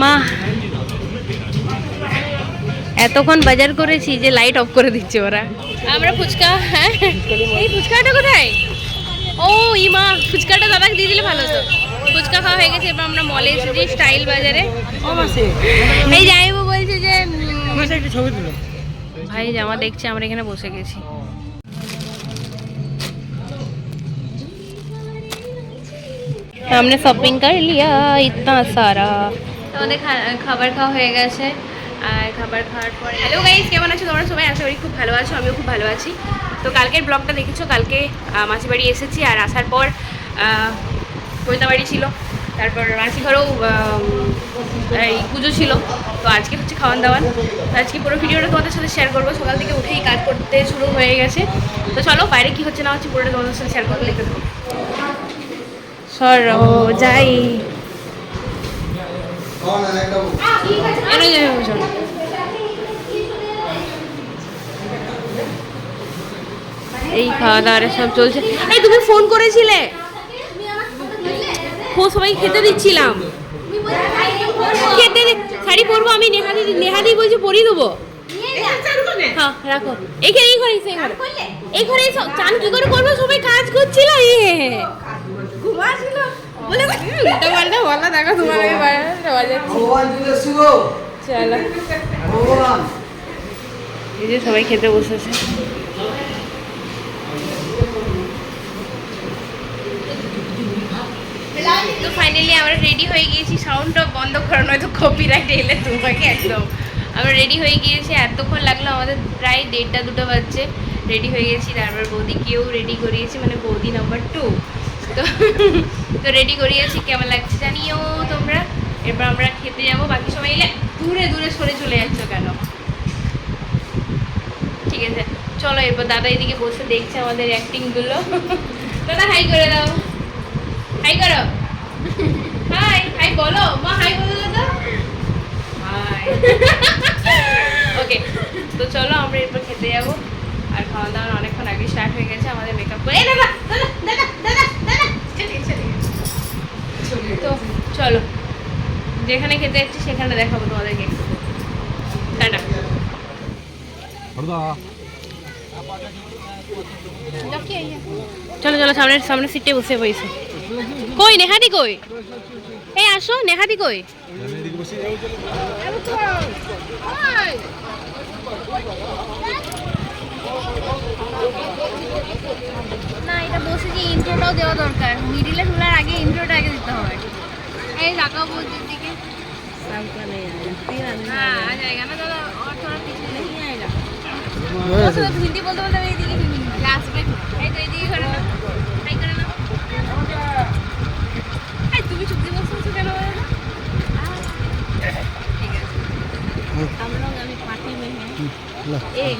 মা এতক্ষণ বাজার করেছি যে লাইট অফ করে দিচ্ছে ওরা আমরা ফুচকা হ্যাঁ এই ফুচকাটা কোথায় ও ইমা ফুচকাটা দাদাকে দিয়ে দিলে ভালো হতো ফুচকা খাওয়া হয়ে গেছে এবার আমরা মলে এসেছি স্টাইল বাজারে ও মাসে এই যাইবো বলছে যে উম, মাসে একটা ছবি তুলো भाई জামা দেখছে আমরা এখানে বসে গেছি हमने शॉपिंग कर लिया इतना सारा আমাদের খা- খাবার খাওয়া হয়ে গেছে। আর খাবার খাওয়ার পরে হ্যালো গাইজ কেমন আছো তোমরা সবাই? আশা করি খুব ভালো আছো, আমিও খুব ভালো আছি। তো কালকের ব্লগটা দেখেছ? কালকে মাসির বাড়ি এসেছি, আর আসার পর কবিতা বাড়ি ছিল। তারপর মাসি ঘরেও এই পুজো ছিল। তো আজকে হচ্ছে খাওয়ান দাওয়ান। তো আজকে পুরো ভিডিওটা তোমাদের সাথে শেয়ার করব। সকাল থেকে উঠেই কাজ করতে শুরু হয়ে গেছে। তো চলো, বাইরে কি হচ্ছে না হচ্ছে পুরোটা তোমাদের সাথে শেয়ার করতে লিখে দেবো সরো যাই। এনে যাই হোক, এই খাওয়া দাওয়া সব চলছে। এই তুমি ফোন করেছিলে? ফোন সবাই খেতে দিচ্ছিলাম। খেতে শাড়ি পরবো আমি নেহাদি নেহাদি বলছি পরিয়ে দেবো। হ্যাঁ রাখো। এইখানে এই ঘরে এই ঘরে। এই ঘরে চান কি করে করব? সবাই কাজ করছিল ইয়ে। বলে উল্টা পাল্টা বলা দেখো তোমার আগে বাজাচ্ছে ভগবান দিলে শুভ। চলো। এই যে সবাই খেতে বসেছে। তো ফাইনালি আমরা রেডি হয়ে গিয়েছি। সাউন্ডটা বন্ধ করো নয়তো কপিরাইট এলে তোমাকে একদম। আমরা রেডি হয়ে গিয়েছি। এতক্ষণ লাগল আমাদের প্রায় দেড়টা দুটো বাজছে। রেডি হয়ে গেছি। তারপর বৌদিকেও রেডি করিয়েছি মানে বৌদি নাম্বার টু তো তো রেডি করিয়েছি, কেমন লাগছে জানিও তোমরা। এরপর আমরা খেতে যাব, বাকি সবাই এলে দূরে দূরে সরে চলে যাচ্ছ কেন? ঠিক আছে, চলো এরপর দাদা এদিকে বসে দেখছে আমাদের অ্যাক্টিংগুলো। দাদা হাই করে দাও। হাই করো। হাই হাই বলো। মা হাই বলো দাদা। হাই ওকে তো চলো আমরা এরপর খেতে যাব। আর খাওয়া দাওয়া অনেকক্ষণ আগে স্টার্ট হয়ে গেছে আমাদের মেকআপ করে। দাদা দাদা দাদা দাদা দাদা চলে চলে তো চলো যেখানে খেতে যাচ্ছি সেখানে দেখাবো তোমাদেরকে। টাটা। চলো চলো সামনের সামনের সিটে বসে পড়েছি কই নেহাদি কই? এই আসো নেহাদি কই? না এটা বসে যে ইন্ট্রোটাও দেওয়া দরকার। মিডিলে তোলার আগে ইন্ট্রোটা আগে দিতে হবে। मैं जागा बोल देती के साल का नहीं आया तीन आदमी हाँ आ जाएगा ना दादा और थोड़ा पीछे नहीं आएगा वो तो हिंदी बोलते बोलते मेरी दीदी की हिंदी क्लास में आई तो दीदी करे ना आई करे ना आई तुम भी चुप दे बोल सुन चुके ना हम लोग अभी पार्टी में हैं एक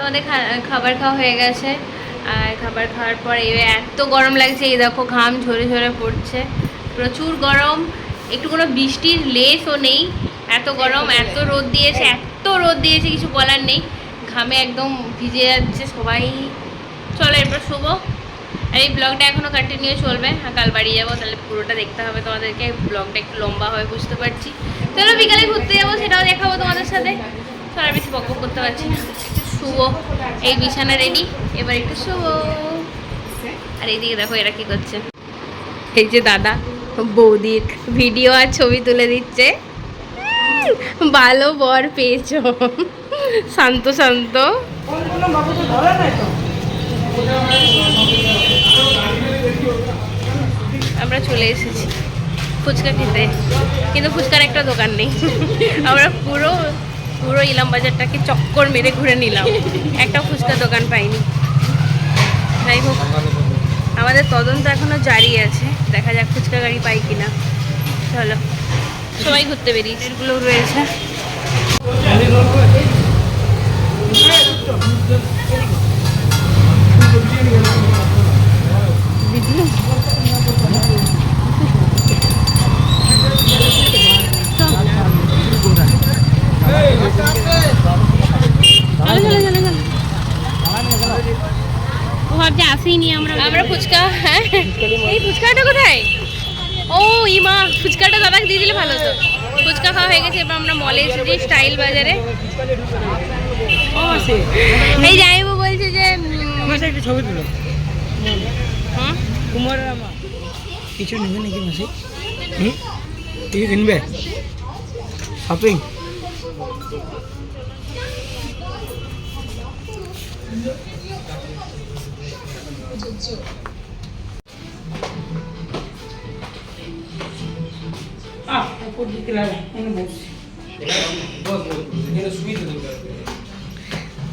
আমাদের খাবার খাওয়া হয়ে গেছে। আর খাবার খাওয়ার পর এত গরম লাগছে, এই দেখো ঘাম ঝরে ঝরে পড়ছে। প্রচুর গরম, একটু কোনো বৃষ্টির লেসও নেই। এত গরম, এত রোদ দিয়েছে, এত রোদ দিয়েছে, কিছু বলার নেই। ঘামে একদম ভিজে যাচ্ছে সবাই। চলো এরপর শোবো। আর এই ব্লগটা এখনও কন্টিনিউ চলবে। আর কাল বাড়ি যাব, তাহলে পুরোটা দেখতে হবে তোমাদেরকে। ব্লগটা একটু লম্বা হবে বুঝতে পারছি। চলো বিকালে ঘুরতে যাব, সেটাও দেখাবো তোমাদের সাথে। চলো বেশি বক করতে পারছি না। একটু শুবো এই বিছানা রেডি এবার একটু শুবো আর এইদিকে দেখো এরা কি করছে। এই যে দাদা, বৌদির ভিডিও আর ছবি তুলে দিচ্ছে। ভালো বর পেয়েছ। শান্ত শান্ত কোনগুলো বাবুকে ধরে নাই তো আমরা চলে এসেছি ফুচকা খেতে, কিন্তু ফুচকার একটা দোকান নেই। আমরা পুরো পুরো ইলাম বাজারটাকে চক্কর মেরে ঘুরে নিলাম। একটা ফুচকা দোকান পাইনি। যাই হোক, আমাদের তদন্ত এখনও জারি আছে। দেখা যাক ফুচকা গাড়ি পাই কিনা। চলো, সবাই ঘুরতে বেরিয়েছে। এগুলো রয়েছে চলো চলো চলো চলো ও ভাবছে আসেইনি আমরা। আমরা ফুচকা হ্যাঁ। এই ফুচকাটা কোথায়? ও ইমা ফুচকাটা দাদাকে দিয়ে দিলে ভালো হতো। ফুচকা খাওয়া হয়ে গেছে এবার আমরা মলে এসেছি স্টাইল বাজারে। এই যাইবো বলছে যে ছবি তুলো। কুমার কিছু নেবে নাকি মাসি? হুম? কিছু কিনবে? শপিং আহ উপর দিকে লাগে এনে বসছি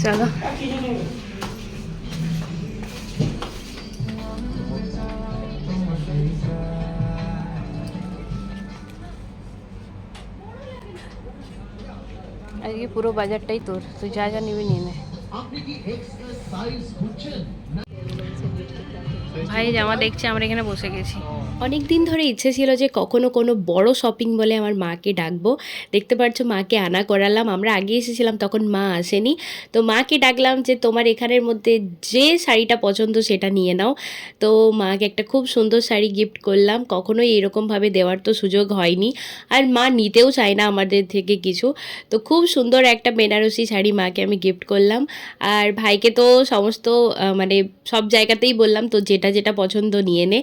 চলো আর কিছু নেবে আজকে পুরো বাজারটাই তোর তুই যা যা নিবি নিয়ে নে ভাই জামা দেখছি, আমরা এখানে বসে গেছি। অনেক দিন ধরে ইচ্ছে ছিল যে কখনো কোনো বড় শপিং বলে আমার মাকে ডাকবো। দেখতে পাচ্ছ মাকে আনা করালাম। আমরা আগে এসেছিলাম, তখন মা আসেনি। তো মাকে ডাকলাম যে, তোমার এখানের মধ্যে যে শাড়িটা পছন্দ, সেটা নিয়ে নাও। তো মাকে একটা খুব সুন্দর শাড়ি গিফট করলাম। কখনোই এরকমভাবে দেওয়ার তো সুযোগ হয়নি। আর মা নিতেও চায় না আমাদের থেকে কিছু। তো খুব সুন্দর একটা বেনারসি শাড়ি মাকে আমি গিফট করলাম। আর ভাইকে তো সমস্ত মানে সব জায়গাতেই বললাম, তো যেটা যেটা পছন্দ নিয়ে নে।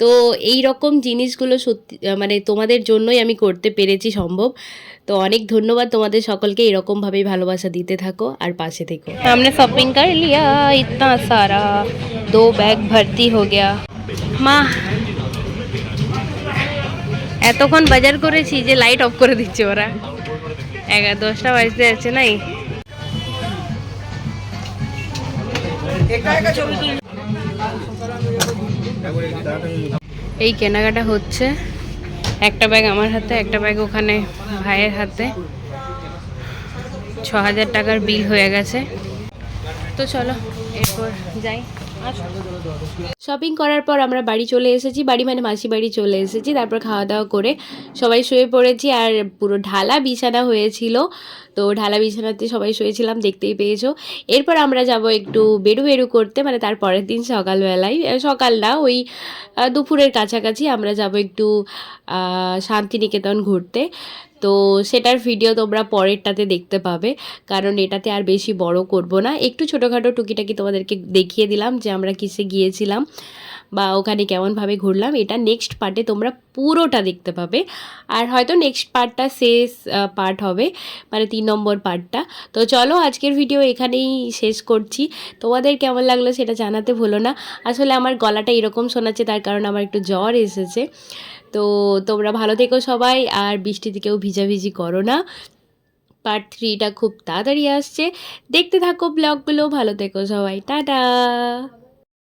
তো এই রকম জিনিসগুলো সত্যি মানে তোমাদের জন্যই আমি করতে পেরেছি সম্ভব। তো অনেক ধন্যবাদ তোমাদের সকলকে এরকমভাবেই ভালোবাসা দিতে থাকো আর পাশে থেকো। আমরা শপিং কর লিয়া, ইতনা সারা। দো ব্যাগ ভর্তি হো গিয়া। মা, এতক্ষণ বাজার করেছি যে লাইট অফ করে দিচ্ছে ওরা। এগারো দশটা বাজতে যাচ্ছে নাই এই কেনাকাটা হচ্ছে। একটা ব্যাগ আমার হাতে, একটা ব্যাগ ওখানে ভাইয়ের হাতে। ছ হাজার টাকার বিল হয়ে গেছে। তো চলো, এরপর যাই। শপিং করার পর আমরা বাড়ি চলে এসেছি, বাড়ি মানে মাসি বাড়ি চলে এসেছি, তারপর খাওয়া দাওয়া করে সবাই শুয়ে পড়েছি আর পুরো ঢালা বিছানা হয়েছিল। তো ঢালা বিছানাতে সবাই শুয়েছিলাম, দেখতেই পেয়েছ। এরপর আমরা যাব একটু বেরু বেরু করতে মানে তার পরের দিন সকালবেলায় সকাল না, ওই দুপুরের কাছাকাছি আমরা যাব একটু শান্তিনিকেতন ঘুরতে। তো সেটার ভিডিও তোমরা পরেরটাতে দেখতে পাবে, কারণ এটাতে আর বেশি বড় করব না। একটু ছোটোখাটো টুকিটাকি তোমাদেরকে দেখিয়ে দিলাম যে আমরা কিসে গিয়েছিলাম। বা ওখানে কেমনভাবে ঘুরলাম, এটা নেক্সট পার্টে তোমরা পুরোটা দেখতে পাবে। আর হয়তো নেক্সট পার্টটা শেষ পার্ট হবে মানে তিন নম্বর পার্টটা তো চলো আজকের ভিডিও এখানেই শেষ করছি। তোমাদের কেমন লাগল সেটা জানাতে ভুলো না। আসলে আমার গলাটা এরকম শোনাচ্ছে, তার কারণ আমার একটু জ্বর এসেছে। তো তোমরা ভালো থেকো সবাই, আর বৃষ্টিতে কেউ ভিজাভিজি করো না। পার্ট থ্রিটা খুব তাড়াতাড়ি আসছে। দেখতে থাকো ব্লগগুলো ভালো থেকো সবাই। টাটা!